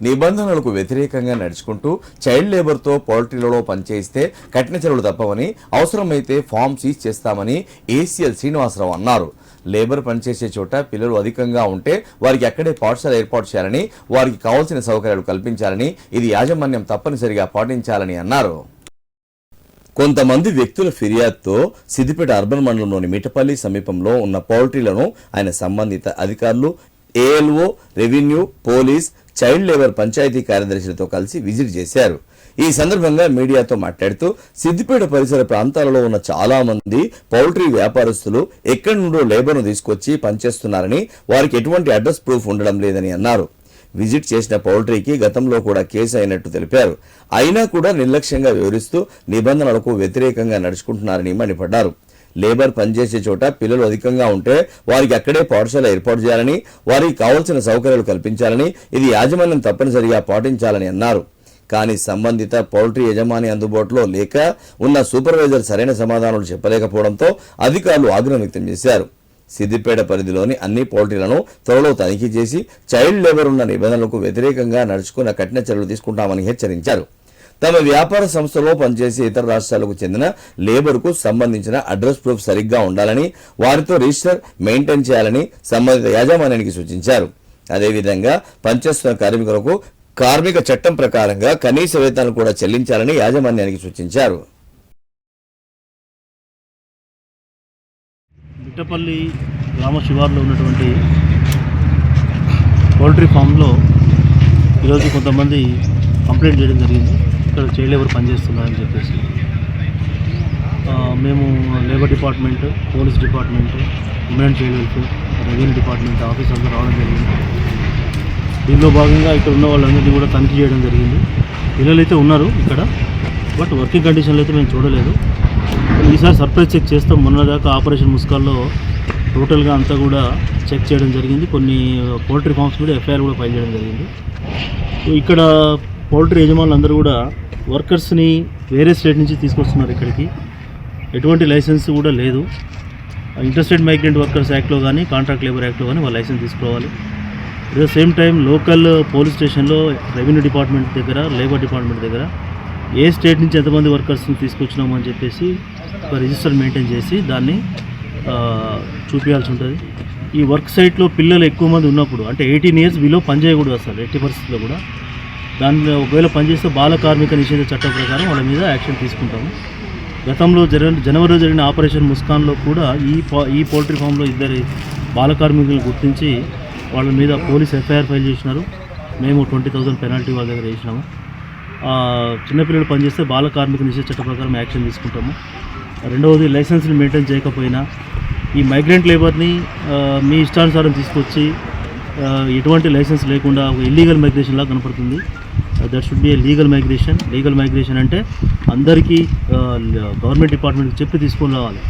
నిబంధనలకు వ్యతిరేకంగా నడుచుకుంటూ చైల్డ్ లేబర్తో పౌల్ట్రీలలో పనిచేస్తే కఠిన చర్యలు తప్పవని అవసరమైతే ఫామ్ సీజ్ చేస్తామని ఏసీఎల్ శ్రీనివాసరావు అన్నారు. లేబర్ పనిచేసే చోట పిల్లలు అధికంగా ఉంటే వారికి అక్కడే పాఠశాల ఏర్పాటు చేయాలని వారికి కావాల్సిన సౌకర్యాలు కల్పించాలని ఇది యాజమాన్యం తప్పనిసరిగా పాటించాలని అన్నారు. కొంతమంది వ్యక్తుల ఫిర్యాదుతో సిద్దిపేట అర్బన్ మండలంలోని మిఠపల్లి సమీపంలో ఉన్న పౌల్ట్రీలను ఆయన సంబంధిత అధికారులు ALO revenue police child labour panchayat కార్యదర్శులతో కలిసి విజిట్ చేశారు. ఈ సందర్భంగా మీడియాతో మాట్లాడుతూ సిద్దిపేట పరిసర ప్రాంతాలలో ఉన్న చాలా మంది పౌల్ట్రీ వ్యాపారస్తులు ఎక్కడి నుండో లేబర్ను తీసుకొచ్చి పనిచేస్తున్నారని వారికి ఎటువంటి అడ్రస్ ప్రూఫ్ ఉండడం లేదని అన్నారు. విజిట్ చేసిన పౌల్ట్రీకి గతంలో కూడా కేసు అయినట్టు తెలిపారు. అయినా కూడా నిర్లక్ష్యంగా వివరిస్తూ నిబంధనలకు వ్యతిరేకంగా నడుచుకుంటున్నారని మండిపడ్డారు. లేబర్ పనిచేసే చోట పిల్లలు అధికంగా ఉంటే వారికి అక్కడే పాఠశాల ఏర్పాటు చేయాలని వారికి కావాల్సిన సౌకర్యాలు కల్పించాలని ఇది యాజమాన్యం తప్పనిసరిగా పాటించాలని అన్నారు. కానీ సంబంధిత పౌల్ట్రీ యజమాని అందుబాటులో లేక ఉన్న సూపర్వైజర్ సరైన సమాధానాలు చెప్పలేకపోవడంతో అధికారులు ఆగ్రహం వ్యక్తం చేశారు. సిద్దిపేట పరిధిలోని అన్ని పౌల్ట్రీలను త్వరలో తనిఖీ చేసి చైల్డ్ లేబర్ ఉన్న నిబంధనలకు వ్యతిరేకంగా నడుచుకున్న కఠిన చర్యలు తీసుకుంటామని హెచ్చరించారు. తమ వ్యాపార సంస్థలో పనిచేసే ఇతర రాష్ట్రాలకు చెందిన లేబర్కు సంబంధించిన అడ్రస్ ప్రూఫ్ సరిగ్గా ఉండాలని వారితో రిజిస్టర్ మెయింటైన్ చేయాలని సంబంధిత యాజమాన్యానికి సూచించారు. అదేవిధంగా పనిచేస్తున్న కార్మికులకు కార్మిక చట్టం ప్రకారంగా కనీస వేతనాలు కూడా చెల్లించాలని యాజమాన్యానికి సూచించారు. బిట్టపల్లి గ్రామ శివార్లో ఉన్నటువంటి పౌల్ట్రీ ఫామ్లో ఈరోజు కొంతమంది కంప్లైంట్ చేయడం జరిగింది. ఇక్కడ చైల్డ్ లేబర్ పనిచేస్తున్నారని చెప్పేసి. మేము labour department police department women child welfare revenue department office అందరూ రావడం జరిగింది. దీనిలో భాగంగా ఇక్కడ ఉన్న వాళ్ళందరినీ కూడా తనిఖీ చేయడం జరిగింది. పిల్లలు అయితే ఉన్నారు ఇక్కడ బట్ వర్కింగ్ కండిషన్లు అయితే మేము చూడలేదు. ఈసారి సర్ప్రైజ్ చెక్ చేస్తాం. మొన్నదాకా ఆపరేషన్ ముస్కాల్లో టోటల్గా అంతా కూడా చెక్ చేయడం జరిగింది. కొన్ని పోల్ట్రీ ఫార్మ్స్ మీద ఎఫ్ఐఆర్ కూడా ఫైల్ చేయడం జరిగింది. సో ఇక్కడ పౌల్ట్రీ యజమానులు అందరూ కూడా వర్కర్స్ని వేరే స్టేట్ నుంచి తీసుకొస్తున్నారు ఇక్కడికి. ఎటువంటి లైసెన్స్ కూడా లేదు. ఇంటర్స్టేట్ మైగ్రెంట్ వర్కర్స్ యాక్ట్లో కానీ కాంట్రాక్ట్ లేబర్ యాక్ట్లో కానీ వాళ్ళు లైసెన్స్ తీసుకోవాలి. At the same time local police స్టేషన్లో రెవెన్యూ డిపార్ట్మెంట్ దగ్గర లేబర్ డిపార్ట్మెంట్ దగ్గర ఏ స్టేట్ నుంచి ఎంతమంది వర్కర్స్ని తీసుకొచ్చినాము అని చెప్పేసి ఒక రిజిస్టర్ మెయింటైన్ చేసి దాన్ని చూపించాల్సి ఉంటుంది. ఈ వర్క్ సైట్లో పిల్లలు ఎక్కువ మంది ఉన్నప్పుడు అంటే ఎయిటీన్ ఇయర్స్ బిలో పనిచేయకూడదు అసలు ఎట్టి పరిస్థితుల్లో కూడా. దానిలో ఒకవేళ పనిచేస్తే బాల కార్మిక నిషేధ చట్టం ప్రకారం వాళ్ళ మీద యాక్షన్ తీసుకుంటాము. గతంలో జరిగిన జనవరిలో జరిగిన ఆపరేషన్ ముస్కాన్లో కూడా ఈ పా ఈ పౌల్ట్రీ ఫామ్లో ఇద్దరి బాల కార్మికులను గుర్తించి వాళ్ళ మీద పోలీస్ ఎఫ్ఐఆర్ ఫైల్ చేసినారు. మేము ట్వంటీ థౌసండ్ పెనాల్టీ వాళ్ళ దగ్గర వేసినాము. చిన్నపిల్లలు పనిచేస్తే బాల కార్మిక నిషేధ చట్ట ప్రకారం యాక్షన్ తీసుకుంటాము. రెండవది లైసెన్స్ని మెయింటైన్ చేయకపోయినా ఈ మైగ్రెంట్ లేబర్ని మీ ఇష్టానుసారం తీసుకొచ్చి ఎటువంటి లైసెన్స్ లేకుండా ఒక ఇల్లీగల్ మైగ్రేషన్ లాగా కనపడుతుంది. That should be a legal migration legal migration అంటే అందరికీ గవర్నమెంట్ డిపార్ట్మెంట్కి చెప్పి తీసుకొని రావాలి.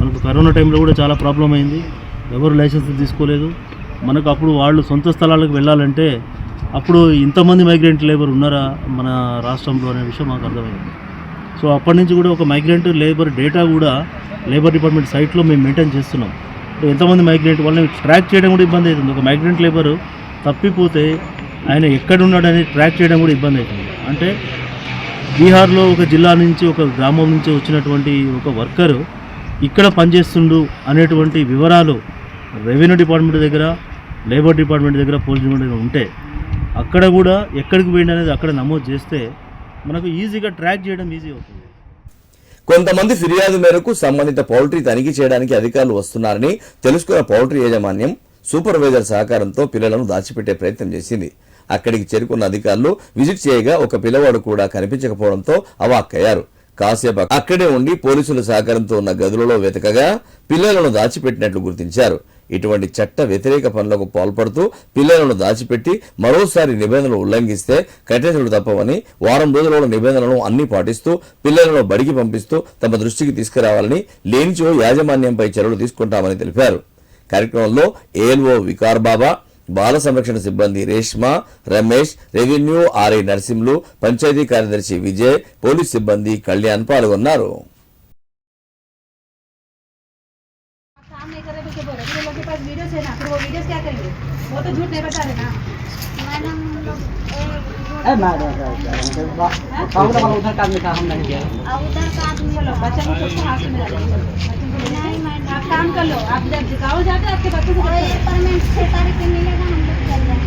మనకు కరోనా టైంలో కూడా చాలా ప్రాబ్లం అయింది. ఎవరు లైసెన్స్ తీసుకోలేదు. మనకు అప్పుడు వాళ్ళు సొంత స్థలాలకు వెళ్ళాలంటే అప్పుడు ఇంతమంది మైగ్రెంట్ లేబర్ ఉన్నారా మన రాష్ట్రంలో అనే విషయం మాకు అర్థమైంది. సో అప్పటి నుంచి కూడా ఒక మైగ్రెంట్ లేబర్ డేటా కూడా లేబర్ డిపార్ట్మెంట్ సైట్లో మేము మెయింటైన్ చేస్తున్నాం. ఎంతమంది మైగ్రెంట్ వాళ్ళని ట్రాక్ చేయడం కూడా ఇబ్బంది అవుతుంది. ఒక మైగ్రెంట్ లేబర్ తప్పిపోతే ఆయన ఎక్కడున్నాడని ట్రాక్ చేయడం కూడా ఇబ్బంది అవుతుంది. అంటే బీహార్లో ఒక జిల్లా నుంచి ఒక గ్రామం నుంచి వచ్చినటువంటి ఒక వర్కరు ఇక్కడ పనిచేస్తుండు అనేటువంటి వివరాలు రెవెన్యూ డిపార్ట్మెంట్ దగ్గర లేబర్ డిపార్ట్మెంట్ దగ్గర పోలీస్ డిపార్ట్మెంట్ దగ్గర ఉంటే అక్కడ కూడా ఎక్కడికి పోయింది అనేది అక్కడ నమోదు చేస్తే మనకు ఈజీగా ట్రాక్ చేయడం ఈజీ అవుతుంది. కొంతమంది ఫిర్యాదు మేరకు సంబంధిత పౌల్ట్రీ తనిఖీ చేయడానికి అధికారులు వస్తున్నారని తెలుసుకున్న పౌల్ట్రీ యాజమాన్యం సూపర్వైజర్ సహకారంతో పిల్లలను దాచిపెట్టే ప్రయత్నం చేసింది. అక్కడికి చేరుకున్న అధికారులు విజిట్ చేయగా ఒక పిల్లవాడు కూడా కనిపించకపోవడంతో అవాక్కయ్యారు. కాసేపు అక్కడే ఉండి పోలీసుల సహకారంతో ఉన్న గదులలో వెతకగా పిల్లలను దాచిపెట్టినట్లు గుర్తించారు. ఇటువంటి చట్ట వ్యతిరేక పనులకు పాల్పడుతూ పిల్లలను దాచిపెట్టి మరోసారి నిబంధనలు ఉల్లంఘిస్తే కఠినలు తప్పవని వారం రోజుల నిబంధనలను అన్ని పాటిస్తూ పిల్లలను బడికి పంపిస్తూ తమ దృష్టికి తీసుకురావాలని లేనిచో యాజమాన్యంపై చర్యలు తీసుకుంటామని తెలిపారు. కార్యక్రమంలో ఏఎల్ఓ వికార్ బాబా బాల సంరక్షణ సిబ్బంది రేష్మ రమేష్ రెవెన్యూ ఆర్ఐ నర్సింహులు పంచాయతీ కార్యదర్శి విజయ్ పోలీస్ సిబ్బంది కళ్యాణ్ పాల్గొన్నారు काम नहीं कर रहे तो क्या बोल रहे हैं? लोगों के पास वीडियोस है ना फिर वो वीडियोस क्या करेंगे वो तो झूठ नहीं बता रहे ना मैडम हम लोग एक कांग्रेस वाला उधर का आदमी का हम नहीं किया उधर का आदमी चलो बच्चा को सबको हाथ में लगा आप काम कर लो आप जब गाँव जाकर आपके बच्चों को परमानेंट छह तारीख को मिलेगा हम लोग चल जाएँगे।